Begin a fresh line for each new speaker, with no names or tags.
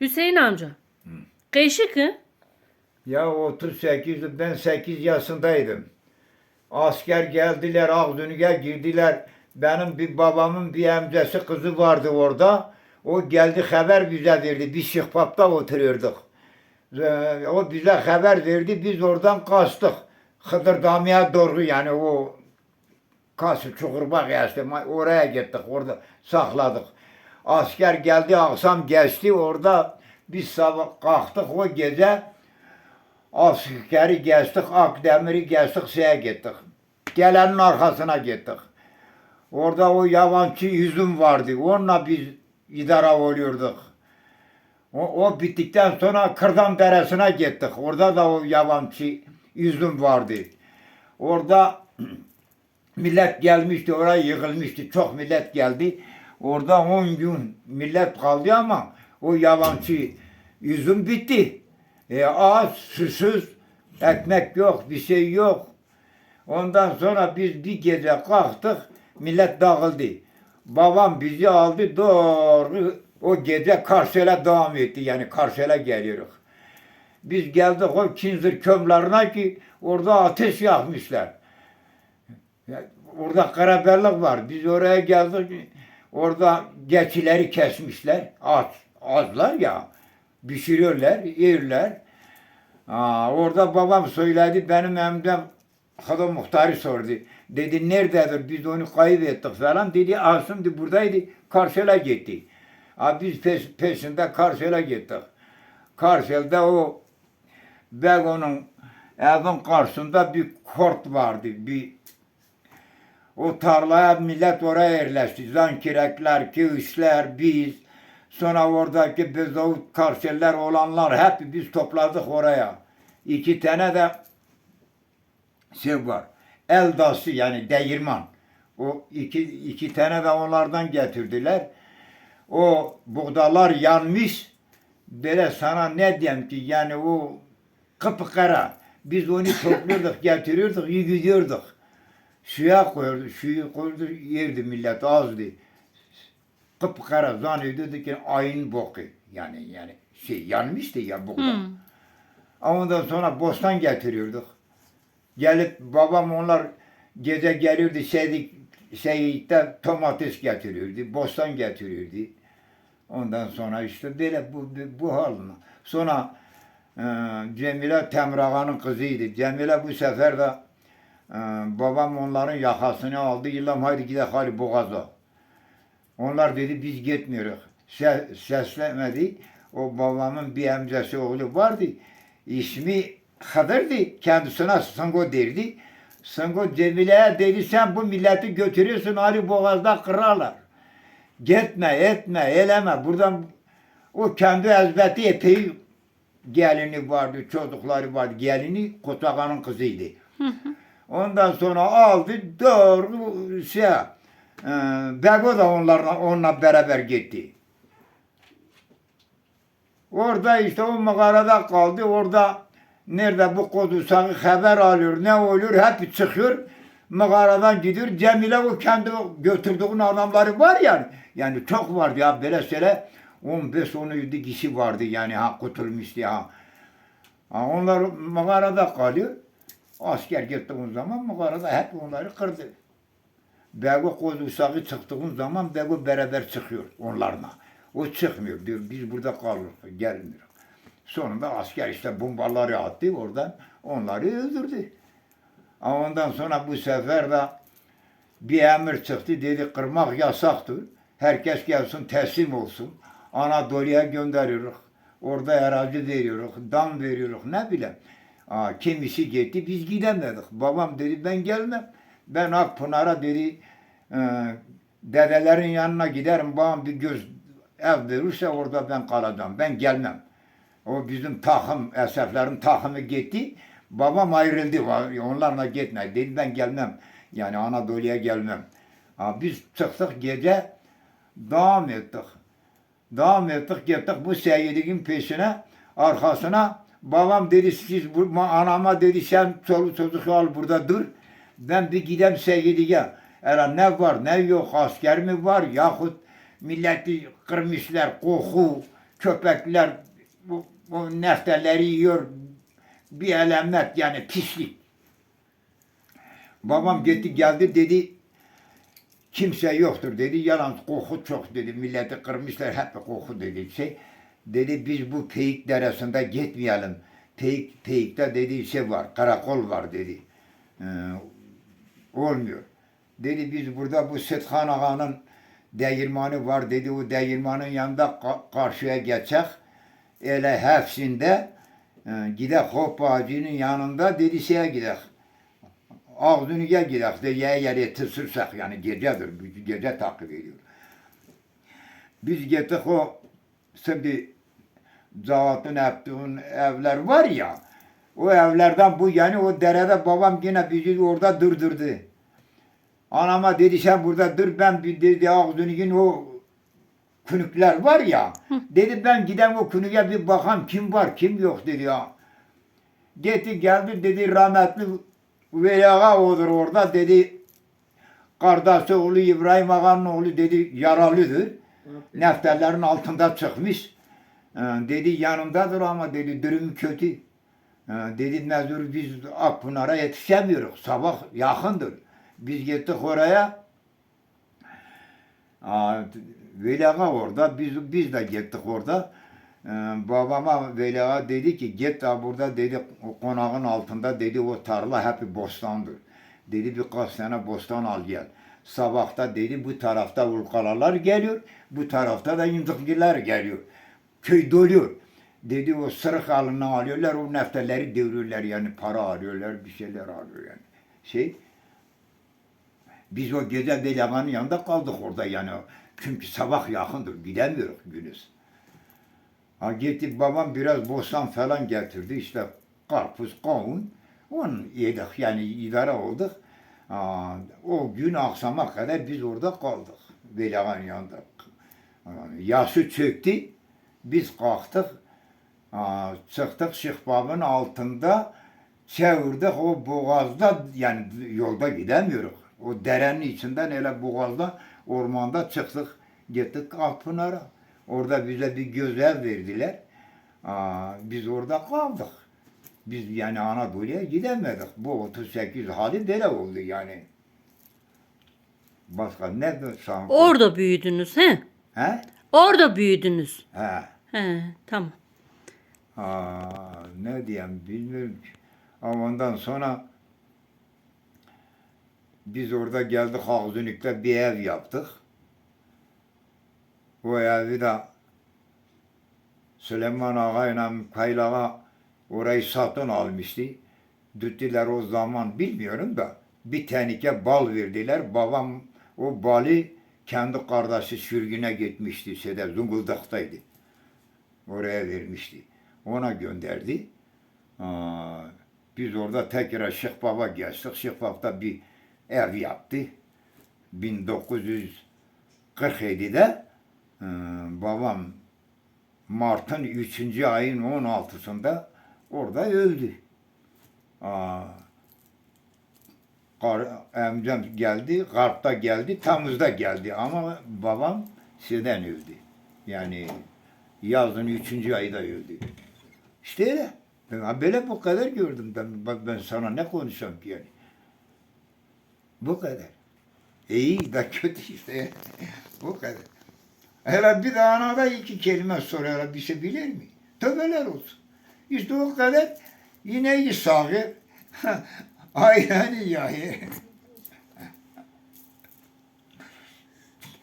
Hüseyin amca. Hı?
Ya 38 ben 8 yaşındaydım. Asker geldiler Akdünü'ye girdiler. Benim bir babamın bir amcası kızı vardı orada. O geldi haber bize verdi. Biz Şıkpap'ta oturuyorduk. O bize haber verdi. Biz oradan kaçtık. Hıdırdamya doğru yani o Kası Çukurbak yaştı. Oraya gittik. Orada sakladık. Asker geldi akşam geçti. Orada biz sabah kalktık o gece askeri geçtik. Akdemir'i geçtik. Şeye gittik. Gelenin arkasına gittik. Orada o yabancı yüzüm vardı. Onunla biz idare oluyorduk. O, o bittikten sonra Kırdan Deresi'ne gittik. Orada da o yabancı yüzüm vardı. Orada millet gelmişti, oraya yığılmıştı. Çok millet geldi. Orada 10 gün millet kaldı ama o yabancı yüzüm bitti. E, aç, susuz, ekmek yok, bir şey yok. Ondan sonra biz bir gece kalktık, millet dağıldı. Babam bizi aldı doğru o gece Karsel'e devam etti. Yani Karsel'e geliyoruz. Biz geldik o Kinzir kömlerine ki orada ateş yakmışlar. Ya, Orada karaberlik var. Biz oraya geldik. Orada geçileri kesmişler. Aç. Azlar ya. Pişiriyorlar, yerler. Aa, orada babam söyledi. Benim emdem Hada muhtarı sordu. Dedi nerededir? Biz onu kaybettik falan. Dedi "Aa, şimdi buradaydı. Karşıla gitti. Aa, biz peş, peşinde Karşıla gittik. Karşılda o Bego'nun evin karşısında bir kort vardı. Bir o tarlaya millet oraya yerleşti. Zankirekler, köyüşler, biz. Sonra oradaki bezavut karşılar olanlar hep biz topladık oraya. İki tane de şey var. Eldası yani değirman. O iki, iki tane de onlardan getirdiler. O buğdalar yanmış. Böyle sana ne diyeyim ki yani o kıpkara. Biz onu topluyorduk, getiriyorduk, gidiyorduk. Suya koyuyordu, suyu koyuyordu, yerdi millet azdı. Kıpkara zannediyordu ki ayın boku. Yani yani şey yanmıştı ya buğda.
Hı.
Ama Ondan sonra bostan getiriyorduk. Gelip babam onlar gece geliyordu şeydi, şeyde domates getiriyordu, bostan getiriyordu. Ondan sonra işte böyle bu, bu, bu haline. Sonra e, Cemile Temrağa'nın kızıydı. Cemile bu sefer de babam onların yakasını aldı. İllam haydi gidelim hadi Boğaz'a. Onlar dedi biz gitmiyoruz. Se, seslemedi. O babamın bir amcası oğlu vardı. İsmi Hıdır'dı. Kendisine Sango derdi. Sango Cemile'ye dedi sen bu milleti götürüyorsun Ali Boğaz'da kırarlar. Gitme, etme, eleme. Buradan o kendi ezbeti epey gelini vardı, çocukları vardı. Gelini Kotaga'nın kızıydı. Ondan sonra aldı doğru şey, e, Bego da onlarla, onunla beraber gitti. Orada işte o mağarada kaldı. Orada nerede bu kodusağı haber alıyor, ne oluyor hep çıkıyor. Mağaradan gidiyor. Cemile o kendi götürdüğün adamları var yani. Yani çok vardı ya böyle şöyle 15-17 kişi vardı yani ha kurtulmuştu ha. ha. Onlar mağarada kalıyor. Asker gittiğin zaman mağarada hep onları kırdı. Bego kodusağı çıktığın zaman Bego beraber çıkıyor onlarla. O çıkmıyor diyor biz burada kalırız gelmiyor. Sonunda asker işte bombaları attı oradan onları öldürdü. Ama ondan sonra bu sefer de bir emir çıktı dedi kırmak yasaktır. Herkes gelsin teslim olsun. Anadolu'ya gönderiyoruz. Orada arazi veriyoruz, dam veriyoruz ne bileyim. Aa, kimisi gitti biz gidemedik. Babam dedi ben gelmem. Ben Akpınar'a dedi e, dedelerin yanına giderim. Babam bir göz ev verirse orada ben kalacağım. Ben gelmem. O bizim takım, eseflerin takımı gitti. Babam ayrıldı. Onlarla gitme. Dedi ben gelmem. Yani Anadolu'ya gelmem. Ha, biz çıktık gece devam ettik. Devam ettik gittik bu seyirliğin peşine arkasına babam dedi siz bu, ma- anama dedi sen çoluk çocuk al burada dur. Ben bir gidem seyirliğe. Era ne var ne yok asker mi var yahut milleti kırmışlar koku köpekler bu, bu nefteleri yiyor. Bir elemet yani pislik. Babam gitti geldi dedi kimse yoktur dedi. Yalan koku çok dedi. Milleti kırmışlar hep koku dedi. Şey, dedi biz bu Peyik Deresi'nde gitmeyelim. Peyik, Peyik'te dedi şey var, karakol var dedi. Ee, olmuyor. Dedi biz burada bu Sıthan Ağa'nın değirmanı var dedi. O değirmanın yanında ka- karşıya geçecek. Öyle hepsinde e, gidek hop ağacının yanında dedi şeye gidek. Ağzınıya gidek de ye tısırsak yani gecedir. Gece takip ediyor. Biz gittik o bir Zavat'ın yaptığın evler var ya o evlerden bu yani o derede babam yine bizi orada durdurdu. Anama dedi sen burada dur ben bir dedi Ağzı'nın o künükler var ya. Dedi ben gidem o künüge bir bakam kim var kim yok dedi ya. Gitti geldi dedi rahmetli Veli Ağa odur orada dedi. Kardeşi oğlu İbrahim Ağa'nın oğlu dedi yaralıdır. Nefterlerin altında çıkmış. Ee, dedi yanımdadır ama dedi durum kötü. Ee, dedi mezur biz Akpınar'a yetişemiyoruz. Sabah yakındır. Biz gittik oraya. Ağa orada. Biz, biz de gittik orada. Ee, babama Veli Ağa dedi ki git da burada dedi o konağın altında dedi o tarla hep bostandır. Dedi birkaç tane bostan al gel. Sabahta dedi bu tarafta ulkalalar geliyor. Bu tarafta da imdıkgiler geliyor. Köy doluyor. Dedi o sırık alını alıyorlar o nefteleri deviriyorlar yani para arıyorlar bir şeyler arıyor yani. Şey biz o gece Veli Ağa'nın yanında kaldık orada yani. Çünkü sabah yakındır gidemiyoruz gündüz. Ha gitti babam biraz bostan falan getirdi işte karpuz, kavun. Onu yedik yani idare olduk. Aa, o gün akşama kadar biz orada kaldık. Veli Ağa'nın yanında. Aa, Yaşı çöktü. Biz kalktık. Çıktık Şıkbab'ın altında çevirdik o boğazda yani yolda gidemiyoruz. O derenin içinden öyle boğazda ormanda çıktık. Gittik Akpınar'a. Orada bize bir gözev verdiler. Aa, biz orada kaldık. Biz yani Anadolu'ya gidemedik. Bu 38 hali böyle oldu yani. Başka ne desem?
Orada büyüdünüz he?
He?
Orada büyüdünüz.
He.
He tamam.
Aa, ne diyeyim bilmiyorum ki. Ama ondan sonra biz orada geldik Akzünik'te bir ev yaptık. O evi de Süleyman Ağa ile Mikail Ağa orayı satın almıştı. Düttüler o zaman bilmiyorum da bir tenike bal verdiler. Babam o balı kendi kardeşi sürgüne gitmişti. Şeyde Zonguldak'taydı. Oraya vermişti. Ona gönderdi. Biz orada tekrar Şeyh Baba geçtik. Şeyh Baba'da bir ev yaptı. 1947'de e, babam Mart'ın 3. ayın 16'sında orada öldü. Aa, Kar, amcam geldi, Karp'ta geldi, Tamuz'da geldi ama babam şeyden öldü. Yani yazın üçüncü ayda öldü. İşte öyle. Ben böyle bu kadar gördüm. Ben, bak ben sana ne konuşacağım ki yani. Bu kadar. İyi de kötü işte. bu kadar. Hele bir de anada iki kelime soruyor. Bir şey bilir mi? Tövbeler olsun. İşte o kadar. Yine iyi sağı. Aynen iyi.